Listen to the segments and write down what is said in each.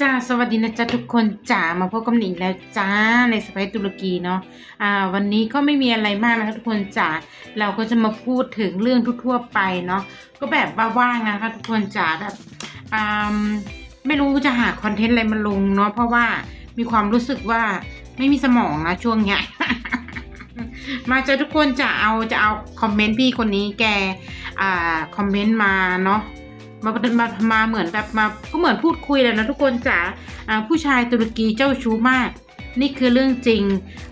จ้าสวัสดีนะจ๊ะทุกคนจ๋ามาพบกับหนิงแล้วจ้าในสไปซ์ตุรกีเนาะอ่าวันนี้ก็ไม่มีอะไรมากนะคะทุกคนจ๋าเราก็จะมาพูดถึงเรื่องทั่วๆไปเนาะก็แบบว่างๆนะคะทุกคนจ๋าแบบอ่าไม่รู้จะหาคอนเทนต์อะไรมาลงเนาะเพราะว่ามีความรู้สึกว่าไม่มีสมองนะช่วงเนี้ยมาจ้ะทุกคนจะเอาจะเอาคอมเมนต์พี่คนนี้แกอ่าคอมเมนต์มาเนาะ มามามาเหมือนแบบมาก็เหมือนพูดคุยเลยนะทุกคนจ๋าผู้ชายตุรกีเจ้าชู้มาก นี่คือเรื่องจริง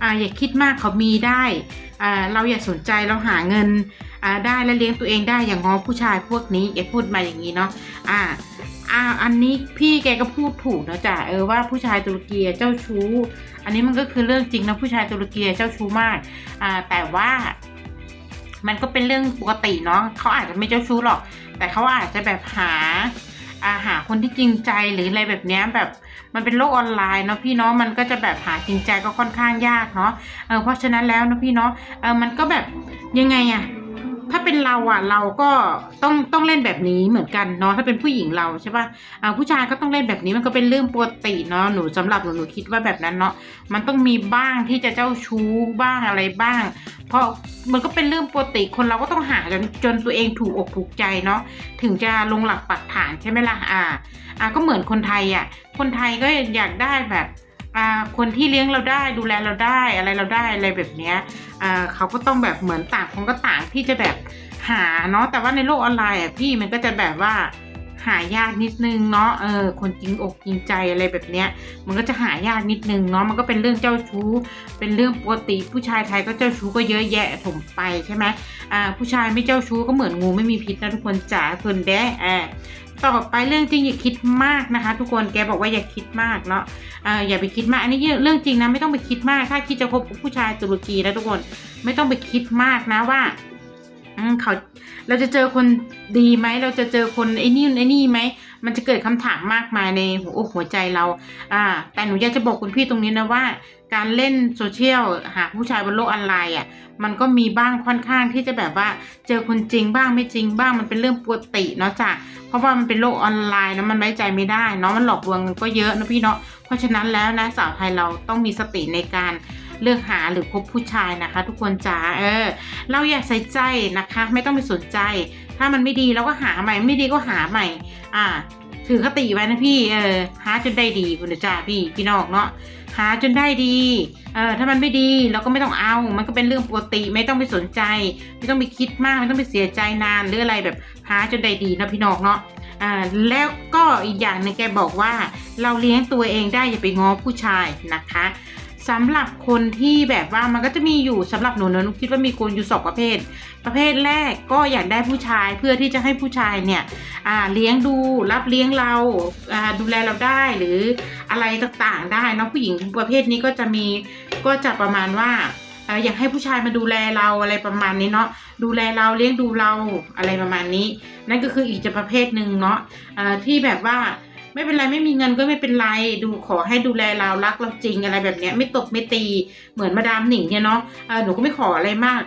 ออย่าคิดมากเขามีได้เราอย่าสนใจเราหาเงินได้และเลี้ยงตัวเองได้อย่างงอผู้ชายพวกนี้แกพูดมาอย่างนี้เนาะอ่าอ่าอันนี้พี่แกก็พูดถูกนะจ๊ะเออว่าผู้ชายตุรกีเจ้าชู้ อันนี้มันก็คือเรื่องจริงนะผู้ชายตุรกีเจ้าชู้มากอ่าแต่ว่ามันก็เป็นเรื่องปกติเนาะเขาอาจจะไม่เจ้าชู้หรอก แต่เขาอาจจะแบบหาอาหาคนที่จริงใจหรืออะไรแบบเนี้ยแบบมันเป็นโลกออนไลน์เนาะพี่เนาะมันก็จะแบบหาจริงใจก็ค่อนข้างยากเนาะเออเพราะฉะนั้นแล้วนะพี่เนาะเออมันก็แบบยังไงอะ ถ้าเป็นเราอะเราก็ต้องต้องเล่นแบบนี้เหมือนกันเนาะถ้าเป็นผู้หญิงเราใช่ปะ่ะผู้ชายก็ต้องเล่นแบบนี้มันก็เป็นเรื่องปกติเนาะหนูสำหรับหนูหนูคิดว่าแบบนั้นเนาะมันต้องมีบ้างที่จะเจ้าชู้บ้างอะไรบ้าง เพราะมันก็เป็นเรื่องปกติคนเราก็ต้องหาจนจนตัวเองถูกอกถูกใจเนาะถึงจะลงหลักปักฐานใช่ไหมล่ะอ่าอ่าก็เหมือนคนไทยอะคนไทยก็อยากได้แบบ คนที่เลี้ยงเราได้ดูแลเราได้อะไรเราได้อะไรแบบเนี้ยอาเขาก็ต้องแบบเหมือนต่างคนก็ต่างที่จะแบบหาเนาะแต่ว่าในโลกออนไลน์อะพี่มันก็จะแบบว่าหายากนิดนึงเนาะเออคนจริงอกจริงใจอะไรแบบเนี้ย มันก็จะหายากนิดนึงเนาะมันก็เป็นเรื่องเจ้าชู้ เป็นเรื่องปกติผู้ชายไทยก็เจ้าชู้ก็เยอะแยะถมไปใช่ไหมอ่าผู้ชายไม่เจ้าชู้ก็เหมือนงูไม่มีพิษนะทุกคนจ๋าคนแดะอ่า ต่อไปเรื่องจริงอย่าคิดมากนะคะ ทุกคนแกบอกว่าอย่าคิดมากเนาะออย่าไปคิดมาก อันนี้เรื่องจริงนะไม่ต้องไปคิดมาก ถ้าคิดจะคบผู้ชายตุรกีนะทุกคนไม่ต้องไปคิดมากนะว่าเขาเราจะเจอคนดีไหมเราจะเจอคนไอ้นี่ไอ้นี่ไหมมันจะเกิดคำถามมากมายในหัวอกหัวใจเรา อ่า แต่หนูอยากจะบอกคุณพี่ตรงนี้นะว่า การเล่นโซเชียลหาผู้ชายบนโลกออนไลน์อะมันก็มีบ้างค่อนข้างที่จะแบบว่าเจอคนจริงบ้างไม่จริงบ้างมันเป็นเรื่องปกติเนาะจ้ะเพราะว่ามันเป็นโลกออนไลน์นะมันไว้ใจไม่ได้เนาะมันหลอกลวงก็เยอะนะพี่เนาะเพราะฉะนั้นแล้วนะสาวไทยเราต้องมีสติในการเลือกหาหรือคบผู้ชายนะคะ ทุกคนจ๋าเออ เราอย่าใส่ใจนะคะ ไม่ต้องไปสนใจ ถ้ามันไม่ดีเราก็หาใหม่ไม่ดีก็หาใหม่ อ่า ถือคติไว้นะพี่ เออหาจนได้ดีคุณจ่าพี่พี่นอกเนาะหาจนได้ดี เออถ้ามันไม่ดีเราก็ไม่ต้องเอา มันก็เป็นเรื่องปกติไม่ต้องไปสนใจ ไม่ต้องไปคิดมากไม่ต้องไปเสียใจนานหรืออะไรแบบหาจนได้ดีนะพี่นอกเนาะอ่าแล้วก็อีกอย่างหนึงแกบอกว่า เราเลี้ยงตัวเองได้อย่าไปง้อผู้ชายนะคะ สำหรับคนที่แบบว่ามันก็จะมีอยู่สำหรับหนูนะหนูคิดว่ามีคนอยู่สองประเภท ประเภทแรกก็อยากได้ผู้ชายเพื่อที่จะให้ผู้ชายเนี่ยเลี้ยงดูรับเลี้ยงเราดูแลเราได้หรืออะไรต่างๆได้เนาะผู้หญิงประเภทนี้ก็จะมีก็จะประมาณว่าอยากให้ผู้ชายมาดูแลเราอะไรประมาณนี้เนาะดูแลเราเลี้ยงดูเราอะไรประมาณนี้ นั่นก็คืออีกจะประเภทหนึ่งเนาะที่แบบว่า ไม่เป็นไรไม่มีเงินก็ไม่เป็นไรดูขอให้ดูแลเรารักเราจริงอะไรแบบเนี้ยไม่ตบไม่ตีเหมือนมาดามหนิงเนี่ยเนาะหนูก็ไม่ขออะไรมาก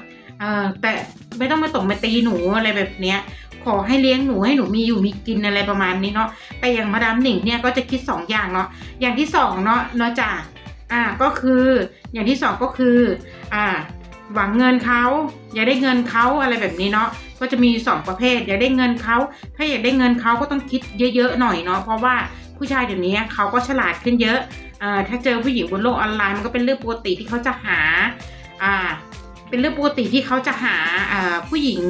แต่ไม่ต้องมาตบมาตีหนูอะไรแบบเนี้ยขอให้เลี้ยงหนูให้หนูมีอยู่มีกินอะไรประมาณนี้เนาะแต่อย่างมาดามหนิงเนี่ยก็จะคิดสองอย่างเนาะอย่างที่สองเนาะเนาะจ้ะอ่าก็คืออย่างที่สองก็คืออ่า หวังเงินเขาอยากได้เงินเขาอะไรแบบนี้เนาะก็จะมีสองประเภท อยากได้เงินเขาถ้าอยากได้เงินเขาก็ต้องคิดเยอะๆหน่อยเนาะเพราะว่าผู้ชายเดี๋ยวนี้เขาก็ฉลาดขึ้นเยอะอถ้าเจอผู้หญิงบนโลกออนไลน์มันก็เป็นเรื่องปกติที่เขาจะหาอ่าเป็นเรื่องปกติที่เขาจะหาผู้หญิง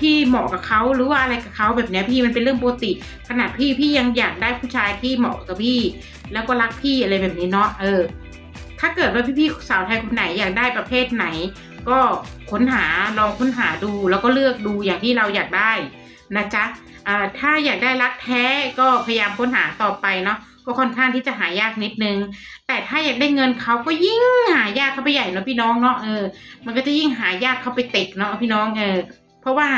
ที่เหมาะกับเขาหรือว่าอะไรกับเขาแบบนี้พี่มันเป็นเรื่องปกติ ขนาดพี่พี่ยังอยากได้ผู้ชายที่เหมาะกับพี่ แล้วก็รักพี่อะไรแบบนี้เนาะเออถ้าเกิดว่าพี่ๆสาวไทยคนไหนอยากได้ประเภทไหน ก็ค้นหาลองค้นหาดูแล้วก็เลือกดูอย่างที่เราอยากได้นะจ๊ะถ้าอยากได้รักแท้ก็พยายามค้นหาต่อไปเนาะก็ค่อนข้างที่จะหายากนิดนึง แต่ถ้าอยากได้เงินเขาก็ยิ่งหายากเข้าไปใหญ่เนาะพี่น้องเนาะเออมันก็จะยิ่งหายากเข้าไปติดเนาะพี่น้องเออเพราะว่า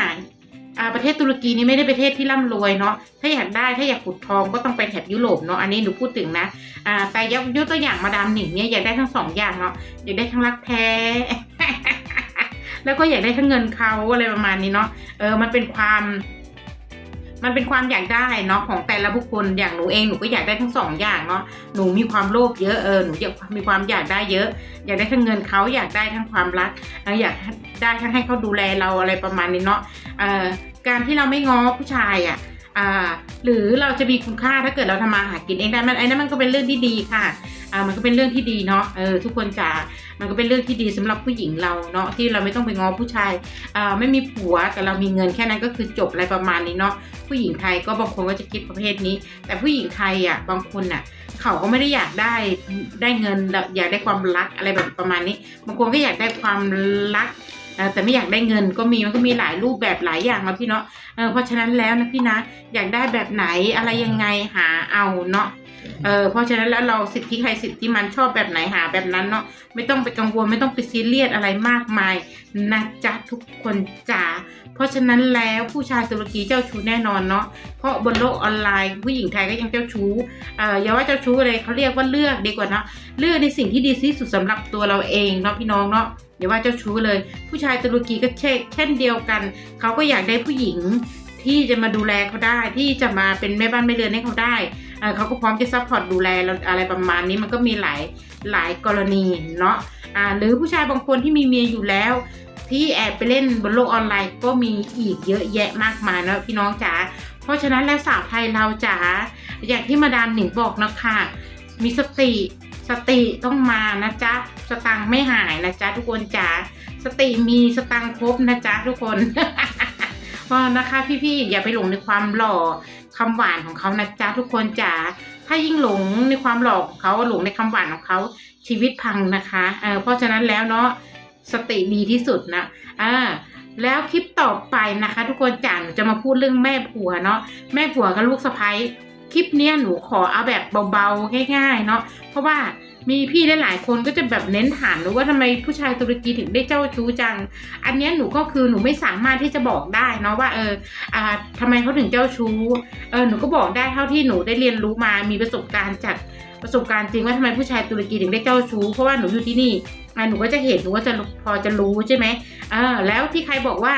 ประเทศตุรกีนี่ไม่ได้ประเทศที่ร่ำรวยเนาะ ถ้าอยากได้ถ้าอยากขุดทองก็ต้องไปแถบยุโรปเนาะ อันนี้หนูพูดถึงนะอ่าแต่ยกยกตัวอย่างมาดามหนิงเนี่ยอยากได้ทั้งสองอย่างเนาะ อยากได้ทั้งรักแท้ แล้วก็อยากได้ทั้งเงินเขาอะไรประมาณนี้เนาะเออมันเป็นความ มันเป็นความอยากได้เนาะของแต่ละบุคคลอย่างหนูเองหนูก็อยากได้ทั้งสองอย่างเนาะหนูมีความโลภเยอะเออหนูอยากมีความอยากได้เยอะ อยากได้ทั้งเงินเขาอยากได้ทั้งความรักอออยากได้ทั้งให้เขาดูแลเราอะไรประมาณนี้เนาะเอ่อการที่เราไม่ง้อผู้ชายอะอ่า หรือเราจะมีคุณค่าถ้าเกิดเราทำมาหากินเองได้มันไอ้นั่นมันก็เป็นเรื่องที่ดีค่ะอ่ามันก็เป็นเรื่องที่ดีเนาะเออทุกคนจ๋ามันก็เป็นเรื่องที่ดีสำหรับผู้หญิงเราเนาะที่เราไม่ต้องไปง้อผู้ชายอ่าไม่มีผัวแต่เรามีเงินแค่นั้นก็คือจบอะไรประมาณนี้เนาะผู้หญิงไทยก็บางคนก็จะคิดประเภทนี้ แต่ผู้หญิงไทยอะบางคนอะเขาก็ไม่ได้อยากได้ได้เงินอยากได้ความรักอะไรแบบประมาณนี้บางคนก็อยากได้ความรัก แต่ไม่อยากได้เงินก็มีมันก็มีหลายรูปแบบหลายอย่างนะพี่เนาะเพราะฉะนั้นแล้วนะพี่นะอยากได้แบบไหนอะไรยังไงหาเอาเนาะเออเพราะฉะนั้นแล้วเราสิทธิใครสิทธิมันชอบแบบไหนหาแบบนั้นเนาะไม่ต้องไปกังวลไม่ต้องไปซีเรียสอะไรมากมายนะจ๊ะทุกคนจ๋าเพราะฉะนั้นแล้วผู้ชายตุรกีเจ้าชู้แน่นอนเนาะเพราะบนโลกออนไลน์ ผู้หญิงไทยก็ยังเจ้าชู้เอ่ออย่าว่าเจ้าชู้เลยเขาเรียกว่าเลือกดีกว่าเนาะเลือกในสิ่งที่ดีที่สุดสำหรับตัวเราเองเนาะพี่น้องเนาะ อย่าว่าเจ้าชู้เลย ผู้ชายตุรกีก็เช่นเช่นเดียวกัน เขาก็อยากได้ผู้หญิงที่จะมาดูแลเขาได้ที่จะมาเป็นแม่บ้านแม่เรือนให้เขาได้เขาก็พร้อมจะซัพพอร์ตดูแลเราอะไรประมาณนี้มันก็มีหลายหลายกรณีเนาะอ่าหรือผู้ชายบางคนที่มีเมียอยู่แล้ว ที่แอบไปเล่นบนโลกออนไลน์ก็มีอีกเยอะแยะมากมายนะพี่น้องจ๋าเพราะฉะนั้นแล้วสาวไทยเราจ๋าอย่างที่มาดามหนิงบอกนะคะ มีสติ สติต้องมานะจ๊ะ สตังไม่หายนะจ๊ะทุกคนจ๋า สติมีสตังครบนะจ๊ะทุกคนเพราะนะคะพี่ๆอย่าไปหลงในความหล่อคำหวานของเขานะจ๊ะทุกคนจ๋า ถ้ายิ่งหลงในความหล่อของเขาหลงในคำหวานของเขาชีวิตพังนะคะเออเพราะฉะนั้นแล้วเนาะสติดีที่สุดนะอ่าแล้วคลิปต่อไปนะคะ ทุกคนจ๋าหนูจะมาพูดเรื่องแม่ผัวเนาะแม่ผัวกับลูกสะใภ้ คลิปเนี้ยหนูขอเอาแบบเบาๆง่าย ๆ เนาะเพราะว่ามีพี่หลายๆคนก็จะแบบเน้นถามหนูว่าทำไมผู้ชายตุรกีถึงได้เจ้าชู้จัง อันเนี้ยหนูก็คือหนูไม่สามารถที่จะบอกได้เนาะว่าเอออ่าทำไมเขาถึงเจ้าชู้เออหนูก็บอกได้เท่าที่หนูได้เรียนรู้มามีประสบการณ์จากประสบการณ์จริงว่าทำไมผู้ชายตุรกีถึงได้เจ้าชู้เพราะว่าหนูอยู่ที่นี่อ่าหนูก็จะเห็นหนูก็จะพอจะรู้ใช่ไหมเออแล้วที่ใครบอกว่า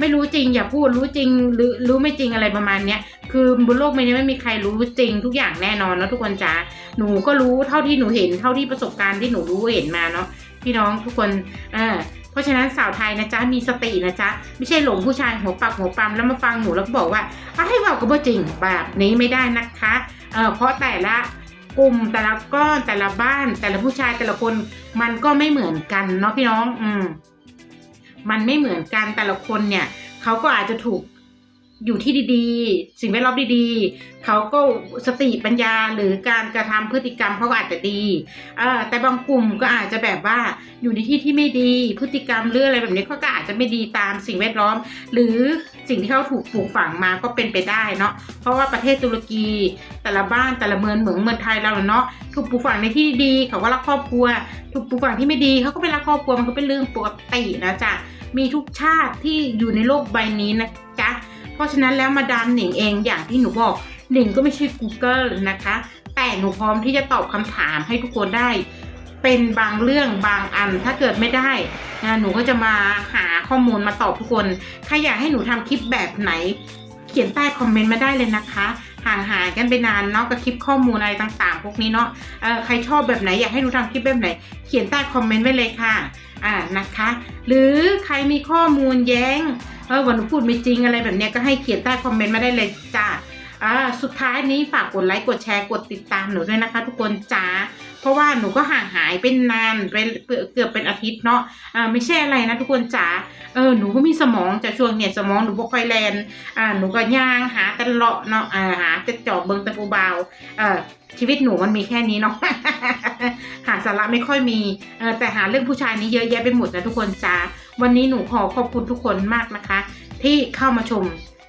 ไม่รู้จริง อย่าพูดรู้จริงหรือรู้ไม่จริงอะไรประมาณเนี้ยคือบนโลกใบนี้ไม่มีใครรู้จริงทุกอย่างแน่นอนนะทุกคนจ๋าหนูก็รู้เท่าที่หนูเห็นเท่าที่ประสบการณ์ที่หนูรู้เห็นมาเนาะพี่น้องทุกคนเออเพราะฉะนั้นสาวไทยนะจ๊ะมีสตินะจ๊ะไม่ใช่หลงผู้ชายหัวปักหัวปั๊มแล้วมาฟังหนูแล้วก็บอกว่าอ้าให้บอกก็บ่จริงแบบนี้ไม่ได้นะคะเออเพราะแต่ละกลุ่มแต่ละก้อนแต่ละบ้านแต่ละผู้ชายแต่ละคนมันก็ไม่เหมือนกันเนาะพี่น้อง อืม มันไม่เหมือนกันแต่ละคนเนี่ยเขาก็อาจจะถูกอยู่ที่ดีๆ สิ่งแวดล้อมดีๆ เขาก็สติปัญญาหรือการกระทำพฤติกรรมเขาอาจจะดีเออแต่บางกลุ่มก็อาจจะแบบว่าอยู่ในที่ที่ไม่ดี พฤติกรรมหรืออะไรแบบนี้เขาก็อาจจะไม่ดีตามสิ่งแวดล้อม หรือสิ่งที่เขาถูกปลูกฝังมาก็เป็นไปได้เนาะ เพราะว่าประเทศตุรกี แต่ละบ้านแต่ละเมืองเหมือนเมืองไทยเราเนาะ ถูกปลูกฝังในที่ดีเขาก็รักครอบครัว ถูกปลูกฝังที่ไม่ดีเขาก็ไม่รักครอบครัวมันก็เป็นเรื่องปกตินะจ๊ะ มีทุกชาติที่อยู่ในโลกใบนี้นะจ๊ะเพราะฉะนั้นแล้วมาดามหนิงเองอย่างที่หนูบอกหนิงก็ไม่ใช่ Google นะคะ แต่หนูพร้อมที่จะตอบคำถามให้ทุกคนได้ เป็นบางเรื่องบางอันถ้าเกิดไม่ได้นะหนูก็จะมาหาข้อมูลมาตอบทุกคนใครอยากให้หนูทำคลิปแบบไหน เขียนใต้คอมเมนต์มาได้เลยนะคะห่างหายกันไปนานเนาะกับคลิปข้อมูลอะไรต่างๆ พวกนี้เนาะใครชอบแบบไหนอยากให้หนูทำคลิปแบบไหน เขียนใต้คอมเมนต์ไว้เลยค่ะ อ่านะคะ หรือใครมีข้อมูลแย้งเออวันหนูพูดไม่จริงอะไรแบบเนี้ยก็ให้เขียนใต้คอมเมนต์มาได้เลยจ้าอ่าสุดท้ายนี้ฝากกดไลค์กดแชร์กดติดตามหนูด้วยนะคะ ทุกคนจ้า เพราะว่าหนูก็ห่างหายเป็นนานเป็นเกือบเป็นอาทิตย์เนาะอ่าไม่ใช่อะไรนะทุกคนจ๋าเออหนูก็มีสมองจากช่วงเนี่ยสมองหนูบ่ค่อยแลนอ่าหนูก็ย่างหาแต่เลาะเนาะอ่าหาจะจอบเบิงตะปูเบาเออชีวิตหนูมันมีแค่นี้เนาะหาสาระไม่ค่อยมีเออแต่หาเรื่องผู้ชายนี้เยอะแยะไปหมดนะทุกคนจ้าวันนี้หนูขอขอบคุณทุกคนมากนะคะ ที่เข้ามาชม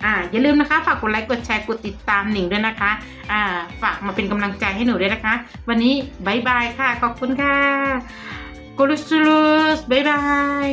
อ่าอย่าลืมนะคะ ฝากกดไลค์กดแชร์กดติดตามหนิงด้วยนะคะ อ่า ฝากมาเป็นกำลังใจให้หนูด้วยนะคะ วันนี้บายบายค่ะ ขอบคุณค่ะกุลุสลุสบายบาย